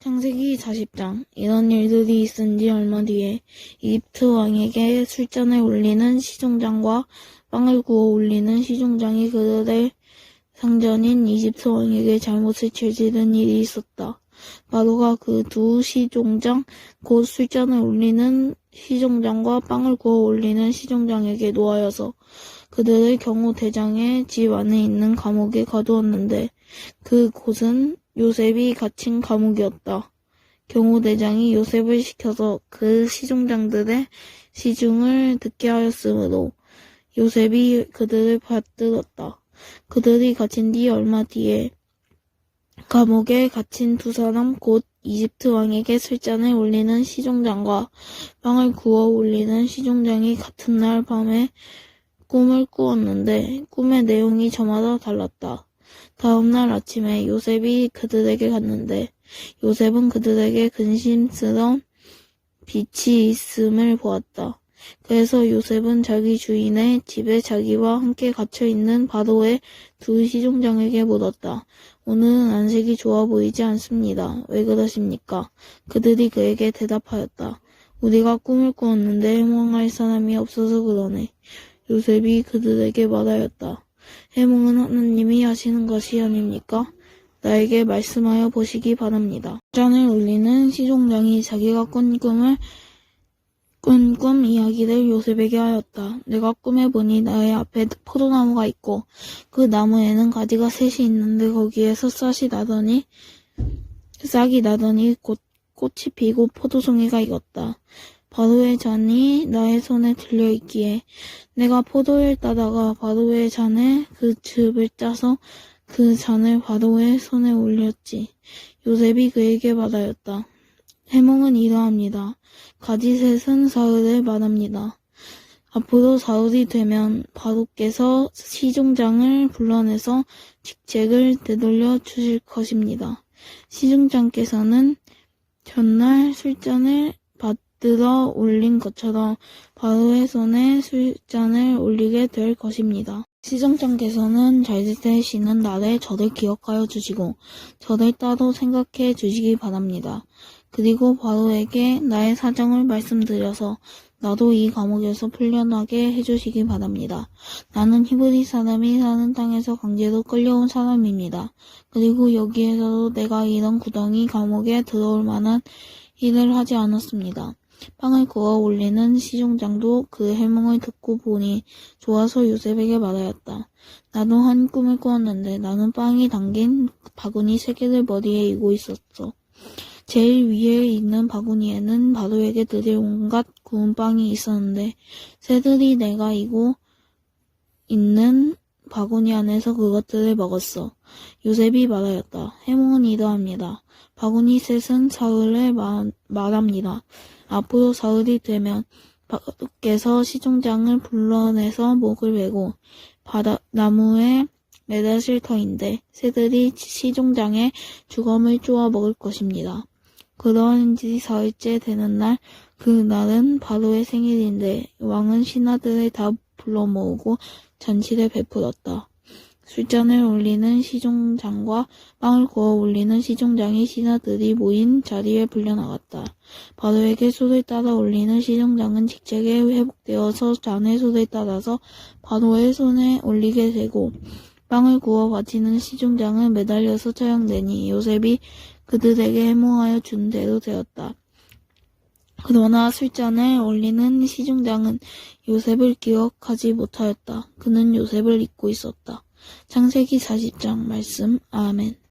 창세기 40장 이런 일들이 있은 지 얼마 뒤에 이집트 왕에게 술잔을 올리는 시종장과 빵을 구워 올리는 시종장이 그들의 상전인 이집트 왕에게 잘못을 저지른 일이 있었다. 바로가 그 두 시종장 곧 술잔을 올리는 시종장과 빵을 구워 올리는 시종장에게 노하여서 그들을 경호 대장의 집 안에 있는 감옥에 가두었는데 그 곳은 요셉이 갇힌 감옥이었다. 경호대장이 요셉을 시켜서 그 시종장들의 시중을 듣게 하였으므로 요셉이 그들을 받들었다. 그들이 갇힌 뒤 얼마 뒤에 감옥에 갇힌 두 사람 곧 이집트 왕에게 술잔을 올리는 시종장과 빵을 구워 올리는 시종장이 같은 날 밤에 꿈을 꾸었는데 꿈의 내용이 저마다 달랐다. 다음 날 아침에 요셉이 그들에게 갔는데 요셉은 그들에게 근심스러운 빛이 있음을 보았다. 그래서 요셉은 자기 주인의 집에 자기와 함께 갇혀 있는 바로의 두 시종장에게 물었다. 오늘은 안색이 좋아 보이지 않습니다. 왜 그러십니까? 그들이 그에게 대답하였다. 우리가 꿈을 꾸었는데 해몽할 사람이 없어서 그러네. 요셉이 그들에게 말하였다. 해몽은 하나님이 하시는 것이 아닙니까? 나에게 말씀하여 보시기 바랍니다. 잔을 올리는 시종장이 자기가 꾼 꿈을 꾼 꿈 이야기를 요셉에게 하였다. 내가 꿈에 보니 나의 앞에 포도나무가 있고 그 나무에는 가지가 셋이 있는데 거기에서 싹이 나더니 싹이 나더니 곧 꽃이 피고 포도송이가 익었다. 바로의 잔이 나의 손에 들려 있기에 내가 포도를 따다가 바로의 잔에 그 즙을 짜서 그 잔을 바로의 손에 올렸지. 요셉이 그에게 말하였다. 해몽은 이러합니다. 가지셋은 사흘을 말합니다. 앞으로 사흘이 되면 바로께서 시종장을 불러내서 직책을 되돌려 주실 것입니다. 시종장께서는 전날 술잔을 받 들어 올린 것처럼 바로의 손에 술잔을 올리게 될 것입니다. 시정장께서는 잘 되시는 날에 저를 기억하여 주시고 저를 따로 생각해 주시기 바랍니다. 그리고 바로에게 나의 사정을 말씀드려서 나도 이 감옥에서 풀려나게 해주시기 바랍니다. 나는 히브리 사람이 사는 땅에서 강제로 끌려온 사람입니다. 그리고 여기에서도 내가 이런 구덩이 감옥에 들어올 만한 일을 하지 않았습니다. 빵을 구워 올리는 시종장도 그 해몽을 듣고 보니 좋아서 요셉에게 말하였다. 나도 한 꿈을 꾸었는데 나는 빵이 담긴 바구니 세 개를 머리에 이고 있었어. 제일 위에 있는 바구니에는 바로에게 드릴 온갖 구운 빵이 있었는데 새들이 내가 이고 있는 바구니 안에서 그것들을 먹었어. 요셉이 말하였다. 해몽은 이러합니다. 바구니 셋은 사흘을 말, 말합니다. 앞으로 사흘이 되면 바로께서 시종장을 불러내서 목을 베고 바다, 나무에 매다실 터인데 새들이 시종장의 주검을 쪼아 먹을 것입니다. 그러한 지 사흘째 되는 날, 그 날은 바로의 생일인데 왕은 신하들을 다 불러 모으고 잔치를 베풀었다. 술잔을 올리는 시종장과 빵을 구워 올리는 시종장이 신하들이 모인 자리에 불려나갔다. 바로에게 술을 따라 올리는 시종장은 직책에 회복되어서 잔의 술을 따라서 바로의 손에 올리게 되고 빵을 구워 바치는 시종장은 매달려서 처형되니 요셉이 그들에게 해몽하여 준 대로 되었다. 그러나 술잔을 올리는 시종장은 요셉을 기억하지 못하였다. 그는 요셉을 잊고 있었다. 창세기 40장 말씀 아멘.